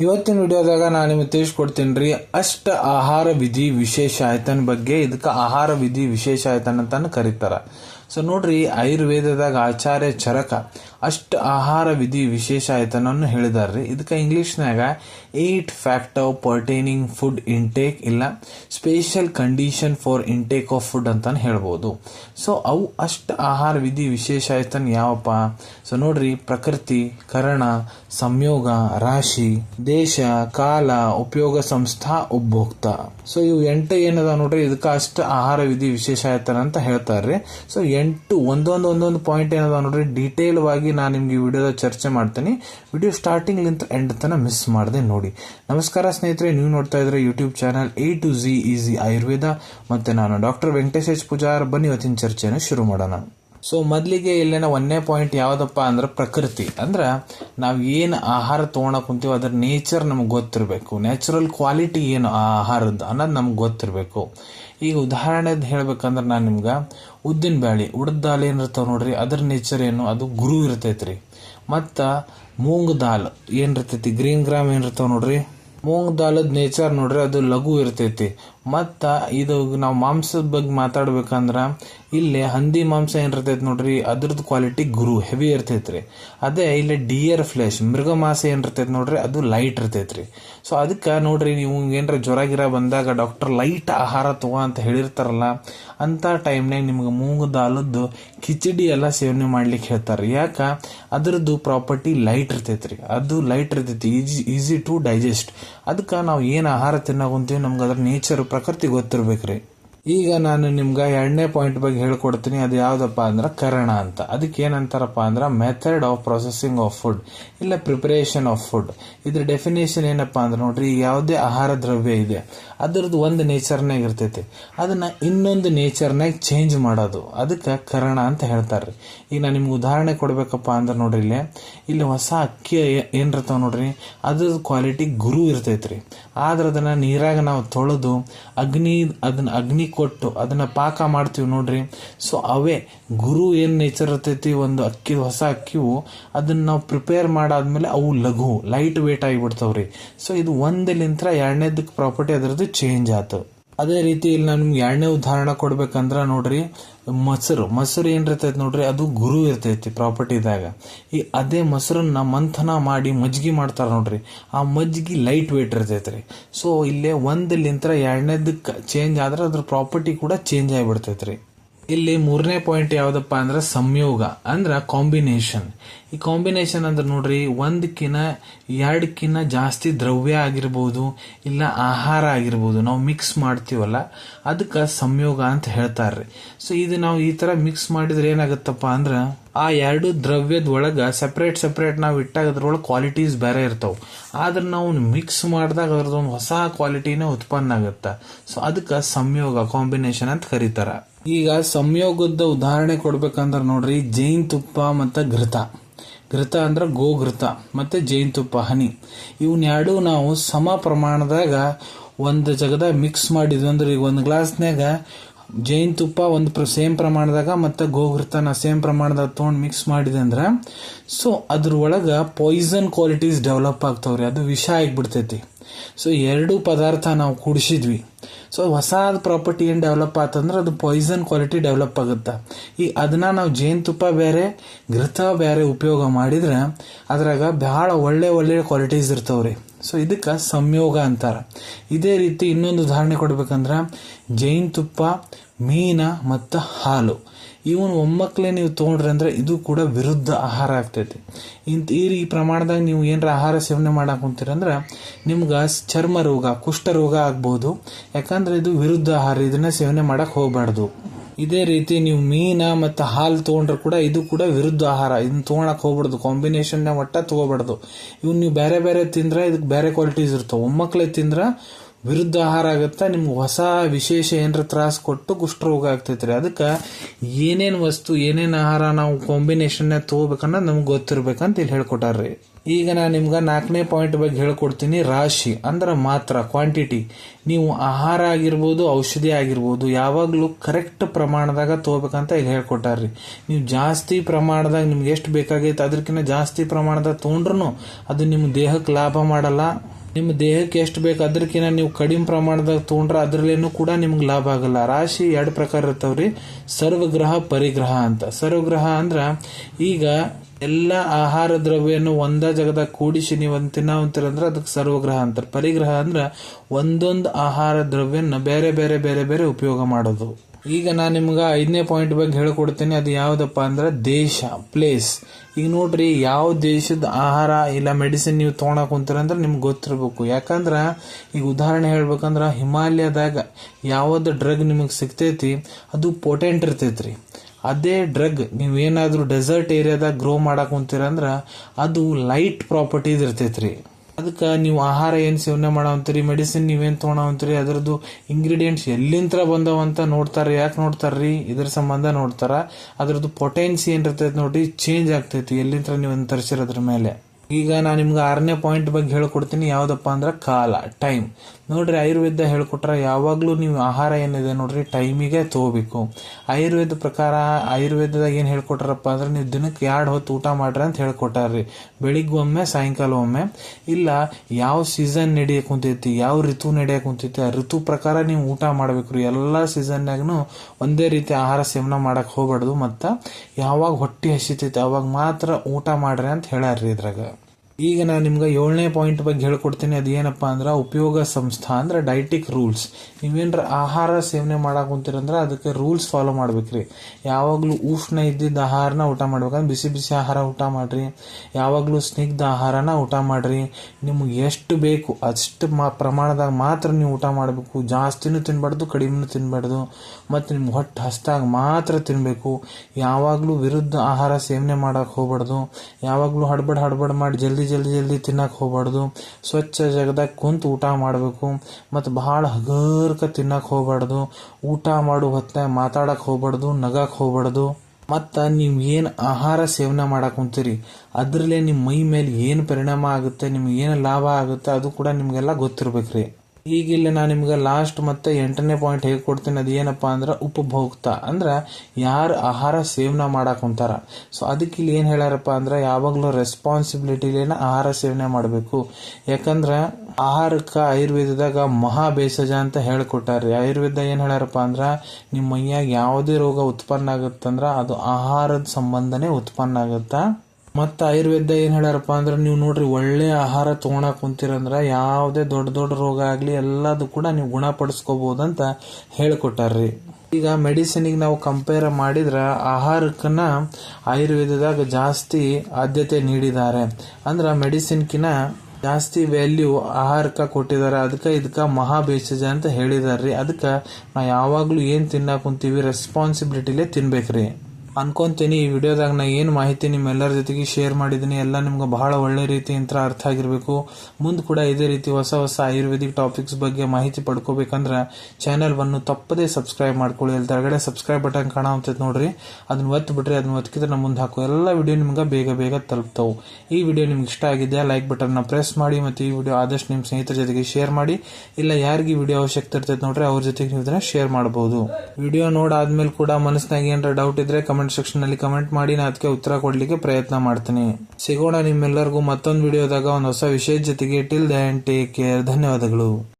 ಇವತ್ತಿನ ವಿಡಿಯೋದಾಗ ನಾನು ನಿಮಗೆ ತಿಳಿಸ್ಕೊಡ್ತೀನಿ ಅಷ್ಟ ಆಹಾರ ವಿಧಿ ವಿಶೇಷ ಆಯ್ತನ ಬಗ್ಗೆ, ಇದಕ್ಕೆ ಆಹಾರ ವಿಧಿ ವಿಶೇಷ ಆಯ್ತನ ಅಂತ ಕರೀತಾರ. ಸೊ ನೋಡ್ರಿ, ಆಯುರ್ವೇದದಾಗ ಆಚಾರ್ಯ ಚರಕ ಅಷ್ಟ ಆಹಾರ ವಿಧಿ ವಿಶೇಷ ಆಯ್ತನನ್ನು ಹೇಳಿದಾರ್ರಿ. ಇದಕ್ಕೆ ಇಂಗ್ಲೀಷ್ನಾಗ eat factor pertaining food intake ಇಲ್ಲ special condition for intake of food ಅಂತಲೇ ಹೇಳ್ಬೋದು. ಸೊ ಅವು ಅಷ್ಟ ಆಹಾರ ವಿಧಿ ವಿಶೇಷ ಆಯ್ತನ ಯಾವಪ್ಪ? ಸೊ ನೋಡ್ರಿ, ಪ್ರಕೃತಿ, ಕರಣ, ಸಂಯೋಗ, ರಾಶಿ, ದೇಶ, ಕಾಲ, ಉಪಯೋಗ ಸಂಸ್ಥಾ, ಉಪಭೋಕ್ತ. ಸೊ ಇವು ಎಂಟು ಏನದ ನೋಡ್ರಿ, ಇದಕ್ಕೆ ಅಷ್ಟ ಆಹಾರ ವಿಧಿ ವಿಶೇಷ ಆಯ್ತನ ಅಂತ ಹೇಳ್ತಾರ್ರಿ. ಸೊ ಎಂಟು ಒಂದೊಂದು ಒಂದೊಂದು ಪಾಯಿಂಟ್ ಏನದ ನೋಡ್ರಿ ಡೀಟೇಲ್ ಆಗಿ ನಾನು ನಿಮಗೆ ವಿಡಿಯೋದ ಚರ್ಚೆ ಮಾಡ್ತೇನೆ. ವಿಡಿಯೋ ಸ್ಟಾರ್ಟಿಂಗ್ ಲಿಂತ ಎಂಡ್ ತನ ಮಿಸ್ ಮಾಡದೆ ನೋಡಿ. ನಮಸ್ಕಾರ ಸ್ನೇಹಿತರೆ, ನೀವು ನೋಡ್ತಾ ಇದ್ರೆ YouTube channel A to Z easy Ayurveda ಮತ್ತೆ ನಾನು ಡಾಕ್ಟರ್ ವೆಂಕಟೇಶ್ ಪೂಜಾರ್ ಬನ್ನಿ ಇವತ್ತಿನ ಚರ್ಚೆಯನ್ನು ಶುರು ಮಾಡೋಣ. ಸೊ ಮೊದಲಿಗೆ ಇಲ್ಲಿನ ಒಂದನೇ ಪಾಯಿಂಟ್ ಯಾವುದಪ್ಪ ಅಂದ್ರೆ ಪ್ರಕೃತಿ. ಅಂದ್ರೆ ನಾವು ಏನು ಆಹಾರ ತೊಗೊಳಕ್ಕೆ ಕುಂತೀವಿ ಅದ್ರ ನೇಚರ್ ನಮ್ಗೆ ಗೊತ್ತಿರಬೇಕು. ನ್ಯಾಚುರಲ್ ಕ್ವಾಲಿಟಿ ಏನು ಆ ಆಹಾರದ್ದು ಅನ್ನೋದು ನಮ್ಗೆ ಗೊತ್ತಿರಬೇಕು. ಈಗ ಉದಾಹರಣೆದು ಹೇಳ್ಬೇಕಂದ್ರೆ ನಾನು ನಿಮ್ಗೆ ಉದ್ದಿನ ಬ್ಯಾಳಿ, ಉಡದ ದಾಲ್ ಏನಿರ್ತಾವೆ ನೋಡ್ರಿ, ಅದ್ರ ನೇಚರ್ ಏನು, ಅದು ಗುರು ಇರ್ತೈತೆ ರೀ ಮತ್ತು ಮೂಂಗ್ ದಾಲ್ ಏನಿರ್ತೈತಿ ಗ್ರೀನ್ ಗ್ರಾಮ್ ಏನಿರ್ತಾವ ನೋಡ್ರಿ. ಮೂಂಗ್ ದಾಲದ ನೇಚರ್ ನೋಡ್ರಿ, ಅದು ಲಘು ಇರ್ತೈತಿ. ಮತ್ತ ಇದು ನಾವು ಮಾಂಸದ ಬಗ್ಗೆ ಮಾತಾಡ್ಬೇಕಂದ್ರೆ ಇಲ್ಲಿ ಹಂದಿ ಮಾಂಸ ಏನಿರ್ತೈತೆ ನೋಡ್ರಿ ಅದ್ರದ್ದು ಕ್ವಾಲಿಟಿ ಗುರು ಹೆವಿ ಇರ್ತೈತ್ರಿ. ಅದೇ ಇಲ್ಲಿ ಡಿಯರ್ ಫ್ಲೆಶ್ ಮೃಗ ಮಾಂಸ ಏನಿರ್ತೈತೆ ನೋಡ್ರಿ, ಅದು ಲೈಟ್ ಇರ್ತೈತ್ರಿ. ಸೊ ಅದಕ್ಕೆ ನೋಡ್ರಿ ನೀವು ಏನಾರ ಜ್ವರ ಗಿರ ಬಂದಾಗ ಡಾಕ್ಟರ್ ಲೈಟ್ ಆಹಾರ ತಗೋ ಅಂತ ಹೇಳಿರ್ತಾರಲ್ಲ, ಅಂತ ಟೈಮ್ನಾಗ ನಿಮ್ಗೆ ಮೂಂಗ್ ದಾಲದ್ದು ಕಿಚಡಿ ಎಲ್ಲ ಸೇವನೆ ಮಾಡ್ಲಿಕ್ಕೆ ಹೇಳ್ತಾರೆ ಯಾಕ? ಅದ್ರದ್ದು ಪ್ರಾಪರ್ಟಿ ಲೈಟ್ ಇರ್ತೈತ್ರಿ. ಅದು ಲೈಟ್ ಇರ್ತೈತಿ ಈಜಿ ಈಸಿ ಟು ಡೈಜೆಸ್ಟ್ ಅದಕ್ಕೆ ನಾವು ಏನು ಆಹಾರ ತಿನ್ನಕೊಂತೀವಿ ನಮ್ಗೆ ಅದ್ರ ನೇಚರ್ ಪ್ರಕೃತಿ ಗೊತ್ತಿರ್ಬೇಕ್ರಿ. ಈಗ ನಾನು ನಿಮ್ಗೆ ಎರಡನೇ ಪಾಯಿಂಟ್ ಬಗ್ಗೆ ಹೇಳ್ಕೊಡ್ತೀನಿ. ಅದು ಯಾವುದಪ್ಪ ಅಂದ್ರೆ ಕರಣ ಅಂತ. ಅದಕ್ಕೆ ಏನಂತಾರಪ್ಪ ಅಂದ್ರೆ method of processing of food ಇಲ್ಲ ಪ್ರಿಪರೇಷನ್ ಆಫ್ ಫುಡ್ ಇದ್ರ ಡೆಫಿನೇಷನ್ ಏನಪ್ಪಾ ಅಂದ್ರೆ ನೋಡ್ರಿ ಯಾವುದೇ ಆಹಾರ ದ್ರವ್ಯ ಇದೆ. ಅದರದ್ದು ಒಂದು ನೇಚರ್ನಾಗ ಇರ್ತೈತಿ. ಅದನ್ನ ಇನ್ನೊಂದು ನೇಚರ್ನಾಗ ಚೇಂಜ್ ಮಾಡೋದು. ಅದಕ್ಕೆ ಕರಣ ಅಂತ ಹೇಳ್ತಾರೆ ಈಗ ನಾನು ನಿಮ್ಗೆ ಉದಾಹರಣೆ ಕೊಡ್ಬೇಕಪ್ಪ ಅಂದ್ರೆ ನೋಡ್ರಿ ಇಲ್ಲಿ ಇಲ್ಲಿ ಹೊಸ ಅಕ್ಕಿ ಏನಿರ್ತಾವ ನೋಡ್ರಿ, ಅದ್ರದ್ದು ಕ್ವಾಲಿಟಿ ಗುರು ಇರ್ತೈತ್ರಿ. ಆದ್ರೆ ಅದನ್ನ ನೀರಾಗ ನಾವು ತೊಳೆದು, ಅಗ್ನಿ, ಅದನ್ನ ಅಗ್ನಿ ಕೊಟ್ಟು ಅದನ್ನು ಪಾಕ ಮಾಡ್ತೀವಿ ನೋಡ್ರಿ. ಸೊ ಅವೇ ಗುರು ಏನು ನೇಚರ್ ಇರ್ತೈತಿ, ಒಂದು ಅಕ್ಕಿ, ಹೊಸ ಅಕ್ಕಿವು ಅದನ್ನು ನಾವು ಪ್ರಿಪೇರ್ ಮಾಡಾದ್ಮೇಲೆ ಅವು ಲಘು ಲೈಟ್ ವೇಟ್ ಆಗಿಬಿಡ್ತಾವ್ರಿ. ಸೊ ಇದು ಒಂದಲಿಂತ್ರ ಎರಡನೇದಕ್ಕೆ ಪ್ರಾಪರ್ಟಿ ಅದರದ್ದು ಚೇಂಜ್ ಆತು. ಅದೇ ರೀತಿ ಇಲ್ಲಿ ನಾನು ನಿಮ್ಗೆ ಎರಡನೇ ಉದಾಹರಣೆ ಕೊಡ್ಬೇಕಂದ್ರೆ ನೋಡ್ರಿ, ಮೊಸರು. ಮೊಸರು ಏನಿರ್ತೈತಿ ನೋಡ್ರಿ, ಅದು ಗುರು ಇರ್ತೈತಿ ಪ್ರಾಪರ್ಟಿದಾಗ. ಈ ಅದೇ ಮೊಸರನ್ನ ಮಂಥನ ಮಾಡಿ ಮಜ್ಜಿಗೆ ಮಾಡ್ತಾರೆ ನೋಡ್ರಿ, ಆ ಮಜ್ಜಿಗೆ ಲೈಟ್ ವೆಯ್ಟ್ ಇರ್ತೈತೆ ರೀ ಸೊ ಇಲ್ಲೇ ಒಂದಲಿಂತ್ರ ಎರಡನೇದಕ್ಕೆ ಚೇಂಜ್ ಆದ್ರೆ ಅದ್ರ ಪ್ರಾಪರ್ಟಿ ಕೂಡ ಚೇಂಜ್ ಆಗಿಬಿಡ್ತೈತ್ರಿ. ಇಲ್ಲಿ ಮೂರನೇ ಪಾಯಿಂಟ್ ಯಾವ್ದಪ್ಪ ಅಂದ್ರೆ ಸಂಯೋಗ, ಅಂದ್ರೆ ಕಾಂಬಿನೇಷನ್ ಈ ಕಾಂಬಿನೇಷನ್ ಅಂದ್ರೆ ನೋಡ್ರಿ ಒಂದಕ್ಕಿನ ಎರಡಕ್ಕಿನ ಜಾಸ್ತಿ ದ್ರವ್ಯ ಆಗಿರ್ಬೋದು, ಇಲ್ಲ ಆಹಾರ ಆಗಿರ್ಬೋದು, ನಾವು ಮಿಕ್ಸ್ ಮಾಡ್ತೀವಲ್ಲ, ಅದಕ್ಕೆ ಸಂಯೋಗ ಅಂತ ಹೇಳ್ತಾರ್ರಿ. ಸೊ ಇದು ನಾವು ಈ ತರ ಮಿಕ್ಸ್ ಮಾಡಿದ್ರೆ ಏನಾಗುತ್ತಪ್ಪ ಅಂದ್ರೆ, ಆ ಎರಡು ದ್ರವ್ಯದ ಒಳಗೆ ಸಪ್ರೇಟ್ ಸಪ್ರೇಟ್ ನಾವು ಇಟ್ಟಾಗ ಅದ್ರೊಳಗೆ ಕ್ವಾಲಿಟೀಸ್ ಬೇರೆ ಇರ್ತಾವೆ. ಆದ್ರೆ ನಾವು ಮಿಕ್ಸ್ ಮಾಡಿದಾಗ ಅದ್ರದ್ದೊಂದು ಹೊಸ ಕ್ವಾಲಿಟಿನೇ ಉತ್ಪನ್ನ ಆಗುತ್ತೆ. ಸೊ ಅದಕ್ಕೆ ಸಂಯೋಗ ಕಾಂಬಿನೇಷನ್ ಅಂತ ಕರೀತಾರ. ಈಗ ಸಂಯೋಗದ ಉದಾಹರಣೆ ಕೊಡ್ಬೇಕಂದ್ರೆ ನೋಡ್ರಿ, ಜೈನ್ ತುಪ್ಪ ಮತ್ತು ಘೃತ. ಘೃತ ಅಂದ್ರೆ ಗೋಘೃತ, ಮತ್ತೆ ಜೈನ್ ತುಪ್ಪ, ಹನಿ. ಇವನ್ನೆರಡು ನಾವು ಸಮ ಪ್ರಮಾಣದಾಗ ಒಂದು ಜಗದಾಗ ಮಿಕ್ಸ್ ಮಾಡಿದ್ವಿ. ಅಂದ್ರೆ ಈಗ ಒಂದು ಗ್ಲಾಸ್ನಾಗ ಜೈನ್ ತುಪ್ಪ ಒಂದು ಸೇಮ್ ಪ್ರಮಾಣದಾಗ ಮತ್ತು ಗೋಘೃತನ ಸೇಮ್ ಪ್ರಮಾಣದಾಗ ತೊಗೊಂಡು ಮಿಕ್ಸ್ ಮಾಡಿದೆ ಅಂದ್ರೆ ಸೊ ಅದ್ರ ಒಳಗೆ ಪಾಯ್ಸನ್ ಕ್ವಾಲಿಟೀಸ್ ಡೆವಲಪ್ ಆಗ್ತಾವ್ರಿ. ಅದು ವಿಷ ಆಗಿಬಿಡ್ತೈತಿ. ಸೊ ಎರಡು ಪದಾರ್ಥ ನಾವು ಕೂಡಿಸಿದ್ವಿ. ಸೊ ಹೊಸ ಪ್ರಾಪರ್ಟಿ ಏನು ಡೆವಲಪ್ ಆತಂದ್ರೆ ಅದು ಪಾಯ್ಸನ್ ಕ್ವಾಲಿಟಿ ಡೆವಲಪ್ ಆಗುತ್ತೆ. ಈ ಅದನ್ನ ನಾವು ಜೇನುತುಪ್ಪ ಬೇರೆ ಘೃತ ಬೇರೆ ಉಪಯೋಗ ಮಾಡಿದ್ರೆ ಅದ್ರಾಗ ಬಹಳ ಒಳ್ಳೆ ಒಳ್ಳೆ ಕ್ವಾಲಿಟೀಸ್ ಇರ್ತಾವ್ರಿ. ಸೊ ಇದಕ್ಕೆ ಸಂಯೋಗ ಅಂತಾರೆ. ಇದೇ ರೀತಿ ಇನ್ನೊಂದು ಉದಾಹರಣೆ ಕೊಡ್ಬೇಕಂದ್ರೆ ಜೈನ್ ತುಪ್ಪ ಮೀನ ಮತ್ತು ಹಾಲು. ಇವನ್ ಒಮ್ಮಕ್ಕಳೇ ನೀವು ತೊಗೊಂಡ್ರೆ ಅಂದ್ರೆ ಇದು ಕೂಡ ವಿರುದ್ಧ ಆಹಾರ ಆಗ್ತೈತಿ. ಇಂಥ ಈ ಈ ಪ್ರಮಾಣದಾಗ ನೀವು ಏನಾರ ಆಹಾರ ಸೇವನೆ ಮಾಡಕ್ಕೆ ಕುಂತೀರಂದ್ರೆ ನಿಮ್ಗೆ ಚರ್ಮ ರೋಗ, ಕುಷ್ಠ ರೋಗ ಆಗ್ಬೋದು. ಯಾಕಂದ್ರೆ ಇದು ವಿರುದ್ಧ ಆಹಾರ, ಇದನ್ನ ಸೇವನೆ ಮಾಡಕ್ಕೆ ಹೋಗಬಾರ್ದು. ಇದೇ ರೀತಿ ನೀವು ಮೀನ ಮತ್ತು ಹಾಲು ತೊಗೊಂಡ್ರೆ ಕೂಡ ಇದು ಕೂಡ ವಿರುದ್ಧ ಆಹಾರ. ಇದನ್ನ ತೊಗೊಳಕ್ಕೆ ಹೋಗ್ಬಾರ್ದು. ಕಾಂಬಿನೇಷನ್ನ ಒಟ್ಟ ತೊಗೋಬಾರ್ದು. ಇವ್ನು ನೀವು ಬೇರೆ ಬೇರೆ ತಿಂದ್ರೆ ಇದಕ್ಕೆ ಬೇರೆ ಕ್ವಾಲಿಟೀಸ್ ಇರ್ತವೆ. ಒಮ್ಮಕ್ಕಳೇ ತಿಂದ್ರೆ ವಿರುದ್ಧ ಆಹಾರ ಆಗುತ್ತಾ? ನಿಮ್ಗೆ ಹೊಸ ವಿಶೇಷ ಏನರ ತ್ರಾಸ ಕೊಟ್ಟು ಕುಷ್ಠರೋಗ ಆಗ್ತೈತ್ರಿ. ಅದಕ್ಕೆ ಏನೇನು ವಸ್ತು, ಏನೇನು ಆಹಾರ ನಾವು ಕಾಂಬಿನೇಷನ್ ತೊಗೋಬೇಕನ್ನೋದು ನಮ್ಗೆ ಗೊತ್ತಿರ್ಬೇಕಂತ ಇಲ್ಲಿ ಹೇಳ್ಕೊಟ್ಟಾರ್ರಿ. ಈಗ ನಾನು ನಿಮ್ಗೆ ನಾಲ್ಕನೇ ಪಾಯಿಂಟ್ ಬಗ್ಗೆ ಹೇಳ್ಕೊಡ್ತೀನಿ. ರಾಶಿ ಅಂದ್ರೆ ಮಾತ್ರ ಕ್ವಾಂಟಿಟಿ ನೀವು ಆಹಾರ ಆಗಿರ್ಬೋದು, ಔಷಧಿ ಆಗಿರ್ಬೋದು, ಯಾವಾಗಲೂ ಕರೆಕ್ಟ್ ಪ್ರಮಾಣದಾಗ ತಗೋಬೇಕಂತ ಇಲ್ಲಿ ಹೇಳ್ಕೊಟ್ಟಾರ್ರಿ. ನೀವು ಜಾಸ್ತಿ ಪ್ರಮಾಣದಾಗ ನಿಮ್ಗೆ ಎಷ್ಟು ಬೇಕಾಗೈತೆ ಅದಕ್ಕಿಂತ ಜಾಸ್ತಿ ಪ್ರಮಾಣದಾಗ ತೊಗೊಂಡ್ರು ಅದು ನಿಮ್ಮ ದೇಹಕ್ಕೆ ಲಾಭ ಮಾಡಲ್ಲ ನಿಮ್ಮ ದೇಹಕ್ಕೆ ಎಷ್ಟು ಬೇಕು ಅದ್ರಕಿನ್ನ ನೀವು ಕಡಿಮೆ ಪ್ರಮಾಣದಾಗ ತೊಗೊಂಡ್ರೆ ಅದ್ರಲ್ಲೇನು ಕೂಡ ನಿಮ್ಗೆ ಲಾಭ ಆಗಲ್ಲ. ರಾಶಿ ಎರಡು ಪ್ರಕಾರ ಇರ್ತಾವ್ರಿ. ಸರ್ವಗ್ರಹ, ಪರಿಗ್ರಹ ಅಂತ. ಸರ್ವಗ್ರಹ ಅಂದ್ರೆ ಈಗ ಎಲ್ಲ ಆಹಾರ ದ್ರವ್ಯವನ್ನು ಒಂದ ಜಗದಾಗ ಕೂಡಿಸಿ ನೀವು ತಿನ್ನವಂತೀರಂದ್ರೆ ಅದಕ್ಕೆ ಸರ್ವಗ್ರಹ ಅಂತಾರೆ. ಪರಿಗ್ರಹ ಅಂದ್ರೆ ಒಂದೊಂದು ಆಹಾರ ದ್ರವ್ಯನ ಬೇರೆ ಬೇರೆ ಬೇರೆ ಬೇರೆ ಉಪಯೋಗ ಮಾಡೋದು. ಈಗ ನಾನು ನಿಮ್ಗೆ ಐದನೇ ಪಾಯಿಂಟ್ ಬಗ್ಗೆ ಹೇಳ್ಕೊಡ್ತೀನಿ. ಅದು ಯಾವುದಪ್ಪ ಅಂದ್ರೆ ದೇಶ ಪ್ಲೇಸ್ ಈಗ ನೋಡ್ರಿ, ಯಾವ ದೇಶದ ಆಹಾರ ಇಲ್ಲ ಮೆಡಿಸಿನ್ ನೀವು ತೊಗೊಳಕ್ ಕುಂತೀರ ಅಂದ್ರೆ ನಿಮ್ಗೆ ಗೊತ್ತಿರ್ಬೇಕು. ಯಾಕಂದ್ರೆ, ಈಗ ಉದಾಹರಣೆ ಹೇಳ್ಬೇಕಂದ್ರೆ ಹಿಮಾಲಯದಾಗ ಯಾವ್ದು ಡ್ರಗ್ ನಿಮಗೆ ಸಿಗ್ತೈತಿ, ಅದು ಪೊಟೆಂಟ್ ಇರ್ತೈತ್ರಿ. ಅದೇ ಡ್ರಗ್ ನೀವೇನಾದ್ರೂ ಡೆಸರ್ಟ್ ಏರಿಯಾದಾಗ ಗ್ರೋ ಮಾಡಕ್ ಕುಂತೀರಂದ್ರ ಅದು ಲೈಟ್ ಪ್ರಾಪರ್ಟೀಸ್ ಇರ್ತೈತ್ರಿ. ಅದಕ್ಕೆ ನೀವು ಆಹಾರ ಏನು ಸೇವನೆ ಮಾಡವಂತೀರಿ ಮೆಡಿಸಿನ್ ನೀವೇನು ತೊಗೊಳವಂತೀರಿ ಅದರದ್ದು ಇಂಗ್ರೀಡಿಯೆಂಟ್ಸ್ ಬಂದವ ಅಂತ ನೋಡ್ತಾರೆ ಯಾಕೆ ನೋಡ್ತಾರ್ರಿ? ಇದ್ರ ಸಂಬಂಧ ನೋಡ್ತಾರ. ಅದ್ರದ್ದು ಪೊಟೆನ್ಸಿ ಏನಿರ್ತೈತಿ ನೋಡಿ ಚೇಂಜ್ ಆಗ್ತೈತಿ, ಎಲ್ಲಿಂತ್ರ ನೀವು ತರಿಸಿರೋದ್ರ ಮೇಲೆ. ಈಗ ನಾನು ನಿಮ್ಗೆ ಆರನೇ ಪಾಯಿಂಟ್ ಬಗ್ಗೆ ಹೇಳ್ಕೊಡ್ತೀನಿ, ಯಾವುದಪ್ಪ ಅಂದ್ರೆ ಕಾಲ ಟೈಮ್ ನೋಡ್ರಿ, ಆಯುರ್ವೇದ ಹೇಳ್ಕೊಟ್ರೆ ಯಾವಾಗಲೂ ನೀವು ಆಹಾರ ಏನಿದೆ ನೋಡ್ರಿ, ಟೈಮಿಗೆ ತಗೋಬೇಕು. ಆಯುರ್ವೇದ ಪ್ರಕಾರ ಆಯುರ್ವೇದದಾಗ ಏನು ಹೇಳ್ಕೊಟ್ರಪ್ಪ ಅಂದ್ರೆ ನೀವು ದಿನಕ್ಕೆ ಎರಡು ಹೊತ್ತು ಊಟ ಮಾಡ್ರಿ ಅಂತ ಹೇಳ್ಕೊಟ್ಟಾರ್ರಿ. ಬೆಳಿಗ್ಗೆ ಒಮ್ಮೆ, ಸಾಯಂಕಾಲ ಒಮ್ಮೆ. ಇಲ್ಲ, ಯಾವ ಸೀಸನ್ ನಡೆಯಕ್ ಕುಂತೈತಿ, ಯಾವ ಋತು ನಡೆಯಕ್ ಕುಂತೈತಿ, ಆ ಋತು ಪ್ರಕಾರ ನೀವು ಊಟ ಮಾಡ್ಬೇಕ್ರಿ ಎಲ್ಲಾ ಸೀಸನ್ನಾಗೂ ಒಂದೇ ರೀತಿ ಆಹಾರ ಸೇವನೆ ಮಾಡಕ್ ಹೋಗ್ಬಾರ್ದು. ಮತ್ತು ಯಾವಾಗ ಹೊಟ್ಟೆ ಹಸಿತೈತಿ, ಅವಾಗ ಮಾತ್ರ ಊಟ ಮಾಡ್ರಿ ಅಂತ ಹೇಳಾರ್ರಿ ಇದ್ರಾಗ. ಈಗ ನಾನು ನಿಮ್ಗೆ ಏಳನೇ ಪಾಯಿಂಟ್ ಬಗ್ಗೆ ಹೇಳ್ಕೊಡ್ತೀನಿ. ಅದು ಏನಪ್ಪ ಅಂದ್ರೆ ಉಪಯೋಗ ಸಂಸ್ಥಾ ಅಂದ್ರೆ ಡೈಟಿಕ್ ರೂಲ್ಸ್ ನೀವೇನ್ರ ಆಹಾರ ಸೇವನೆ ಮಾಡಕ್ ಕುಂತೀರಂದ್ರೆ ಅದಕ್ಕೆ ರೂಲ್ಸ್ ಫಾಲೋ ಮಾಡ್ಬೇಕ್ರಿ. ಯಾವಾಗಲೂ ಉಷ್ಣ ಇದ್ದಿದ್ದ ಆಹಾರನ ಊಟ ಮಾಡ್ಬೇಕಂದ್ರೆ ಬಿಸಿ ಬಿಸಿ ಆಹಾರ ಊಟ ಮಾಡ್ರಿ. ಯಾವಾಗಲೂ ಸ್ನಿಗ್ಧ ಆಹಾರನ ಊಟ ಮಾಡ್ರಿ. ನಿಮ್ಗೆ ಎಷ್ಟು ಬೇಕು ಅಷ್ಟು ಮಾ ಪ್ರಮಾಣದಾಗ ಮಾತ್ರ ನೀವು ಊಟ ಮಾಡಬೇಕು. ಜಾಸ್ತಿನೂ ತಿನ್ಬಾರ್ದು, ಕಡಿಮೆನೂ ತಿನ್ನಬಾರ್ದು ಮತ್ತು ನಿಮ್ಗೆ ಹೊಟ್ಟೆ ಹಸ್ದಾಗ ಮಾತ್ರ ತಿನ್ನಬೇಕು ಯಾವಾಗಲೂ ವಿರುದ್ಧ ಆಹಾರ ಸೇವನೆ ಮಾಡೋಕೆ ಹೋಗ್ಬಾರ್ದು. ಯಾವಾಗಲೂ ಹಡ್ಬಡ್ ಹಡ್ಬಡ್ ಮಾಡಿ ಜಲ್ದಿ ಜಲ್ದಿ ಜಲ್ದಿ ತಿನ್ನಕ್ಕೆ ಹೋಗ್ಬಾರ್ದು. ಸ್ವಚ್ಛ ಜಾಗದಾಗ ಕುಂತು ಊಟ ಮಾಡಬೇಕು. ಮತ್ತು ಬಹಳ ಹಗರ್ಕ ತಿನ್ನಕ್ಕೆ ಹೋಗ್ಬಾರ್ದು. ಊಟ ಮಾಡೋ ಹೊತ್ತಾಗ ಮಾತಾಡಕ್ ಹೋಗ್ಬಾರ್ದು, ನಗಕ್ ಹೋಗ್ಬಾರ್ದು. ಮತ್ತು ನೀವು ಏನು ಆಹಾರ ಸೇವನೆ ಮಾಡಕ್ ಕುಂತೀರಿ? ಅದ್ರಲ್ಲೇ ನಿಮ್ಮ ಮೈ ಮೇಲೆ ಏನು ಪರಿಣಾಮ ಆಗುತ್ತೆ, ನಿಮ್ಗೆ ಏನು ಲಾಭ ಆಗುತ್ತೆ, ಅದು ಕೂಡ ನಿಮ್ಗೆಲ್ಲ ಗೊತ್ತಿರ್ಬೇಕ್ರಿ ಇಲ್ಲಿ ನಾನು ನಿಮ್ಗೆ ಲಾಸ್ಟ್ ಮತ್ತೆ ಎಂಟನೇ ಪಾಯಿಂಟ್ ಹೇಗೆ ಕೊಡ್ತೀನಿ ಅದು ಏನಪ್ಪಾ ಅಂದ್ರೆ ಉಪಭೋಕ್ತ. ಅಂದ್ರೆ ಯಾರು ಆಹಾರ ಸೇವನೆ ಮಾಡಕ್ ಕುಂತಾರ ಸೊ ಅದಕ್ಕೆ ಇಲ್ಲಿ ಏನು ಹೇಳ್ಯಾರಪ್ಪ ಅಂದ್ರೆ ಯಾವಾಗ್ಲೂ ರೆಸ್ಪಾನ್ಸಿಬಿಲಿಟಿಲೇನ ಆಹಾರ ಸೇವನೆ ಮಾಡಬೇಕು. ಯಾಕಂದ್ರೆ ಆಹಾರಕ್ಕೆ ಆಯುರ್ವೇದದಾಗ ಮಹಾ ಬೇಸಜ ಅಂತ ಹೇಳ್ಕೊಟ್ಟಾರ್ರಿ. ಆಯುರ್ವೇದ ಏನು ಹೇಳ್ಯಾರಪ್ಪ ಅಂದ್ರೆ ನಿಮ್ಮ ಮೈಯಾಗ ಯಾವುದೇ ರೋಗ ಉತ್ಪನ್ನ ಆಗುತ್ತಂದ್ರೆ ಅದು ಆಹಾರದ ಸಂಬಂಧನೇ ಉತ್ಪನ್ನ ಆಗುತ್ತಾ? ಮತ್ತ ಆಯುರ್ವೇದ ಏನ್ ಹೇಳ್ಯಾರಪ್ಪ ಅಂದ್ರೆ ನೀವು ನೋಡ್ರಿ ಒಳ್ಳೆ ಆಹಾರ ತಗೊಳಕ್ ಕುಂತೀರಂದ್ರ ಯಾವುದೇ ದೊಡ್ಡ ದೊಡ್ಡ ರೋಗ ಆಗ್ಲಿ ಎಲ್ಲದು ಕೂಡ ನೀವು ಗುಣಪಡಿಸ್ಕೋಬಹುದಂತ ಹೇಳ್ಕೊಟ್ಟಾರ್ರಿ. ಈಗ ಮೆಡಿಸಿನ್ಗೆ ನಾವು ಕಂಪೇರ್ ಮಾಡಿದ್ರೆ ಆಹಾರಕ್ಕನ್ನ ಆಯುರ್ವೇದದಾಗ ಜಾಸ್ತಿ ಆದ್ಯತೆ ನೀಡಿದ್ದಾರೆ ಅಂದ್ರೆ ಮೆಡಿಸಿನ್ಕಿನ ಜಾಸ್ತಿ ವ್ಯಾಲ್ಯೂ ಆಹಾರಕ್ಕೆ ಕೊಟ್ಟಿದ್ದಾರೆ ಅದಕ್ಕೆ ಇದಕ್ಕೆ ಮಹಾ ಬೇಸಜ ಅಂತ ಹೇಳಿದಾರ್ರಿ. ಅದಕ್ಕೆ ನಾ ಯಾವಾಗಲೂ ಏನು ತಿನ್ನಕುಂತೀವಿ ರೆಸ್ಪಾನ್ಸಿಬಿಲಿಟಿಲೇ ತಿನ್ಬೇಕ್ರಿ. ಅನ್ಕೊಂತೀನಿ, ಈ ವಿಡಿಯೋದಾಗ ನಾ ಏನು ಮಾಹಿತಿ ನಿಮ್ಮೆಲ್ಲರ ಜೊತೆಗೆ ಶೇರ್ ಮಾಡಿದ್ದೀನಿ, ಎಲ್ಲ ನಿಮ್ಗೆ ಬಹಳ ಒಳ್ಳೆ ರೀತಿಯಿಂದ ಅರ್ಥ ಆಗಿರಬೇಕು. ಮುಂದೆ ಕೂಡ ಇದೇ ರೀತಿ ಹೊಸ ಹೊಸ ಆಯುರ್ವೇದಿಕ್ ಟಾಪಿಕ್ಸ್ ಬಗ್ಗೆ ಮಾಹಿತಿ ಪಡ್ಕೋಬೇಕಂದ್ರೆ ಚಾನೆಲ್ ಬಂದು ತಪ್ಪದೇ ಸಬ್ಸ್ಕ್ರೈಬ್ ಮಾಡ್ಕೊಳ್ಳಿ. ಅಲ್ಲಿ ತೆಳಗಡೆ ಸಬ್ಸ್ಕ್ರೈಬ್ ಬಟನ್ ಕಾಣುವಂತದ್ ನೋಡ್ರಿ. ಅದನ್ನ ಒತ್ತು ಬಿಟ್ರಿ, ಅದನ್ನ ಒತ್ತಿದ್ರೆ ನಮ್ಮ ಮುಂದೆ ಹಾಕೋ ಎಲ್ಲ ವಿಡಿಯೋ ನಿಮ್ಗೆ ಬೇಗ ಬೇಗ ತಲುಪ್ತಾವು. ಈ ವಿಡಿಯೋ ನಿಮ್ಗೆ ಇಷ್ಟ ಆಗಿದೆಯಾ ಲೈಕ್ ಬಟನ್ನ ಪ್ರೆಸ್ ಮಾಡಿ ಮತ್ತೆ ಈ ವಿಡಿಯೋ ಆದಷ್ಟು ನಿಮ್ಮ ಸ್ನೇಹಿತರ ಜೊತೆಗೆ ಶೇರ್ ಮಾಡಿ. ಇಲ್ಲ ಯಾರಿಗೆ ವಿಡಿಯೋ ಅವಶ್ಯಕತೆ ಇರ್ತೈತೆ ನೋಡ್ರಿ, ಅವ್ರ ಜೊತೆಗೆ ನೀವು ಇದನ್ನ ಶೇರ್ ಮಾಡಬಹುದು ವಿಡಿಯೋ ನೋಡಾದ್ಮೇಲೆ ಕೂಡ ಮನಸ್ಸಿನಾಗ ಏನಾರ ಡೌಟ್ ಇದ್ರೆ ಕಮೆಂಟ್ ಸೆಕ್ಷನ್ನಲ್ಲಿ ಕಮೆಂಟ್ ಮಾಡಿ, ನಾನು ಅದಕ್ಕೆ ಉತ್ತರ ಕೊಡ್ಲಿಕ್ಕೆ ಪ್ರಯತ್ನ ಮಾಡ್ತೀನಿ. ಸಿಗೋಣ ನಿಮ್ಮೆಲ್ಲರಿಗೂ ಮತ್ತೊಂದು ವಿಡಿಯೋದಾಗ ಒಂದು ಹೊಸ ವಿಷಯದ ಜೊತೆಗೆ. ಟಿಲ್ ದನ್ ಟೇಕ್ ಕೇರ್ ಧನ್ಯವಾದಗಳು.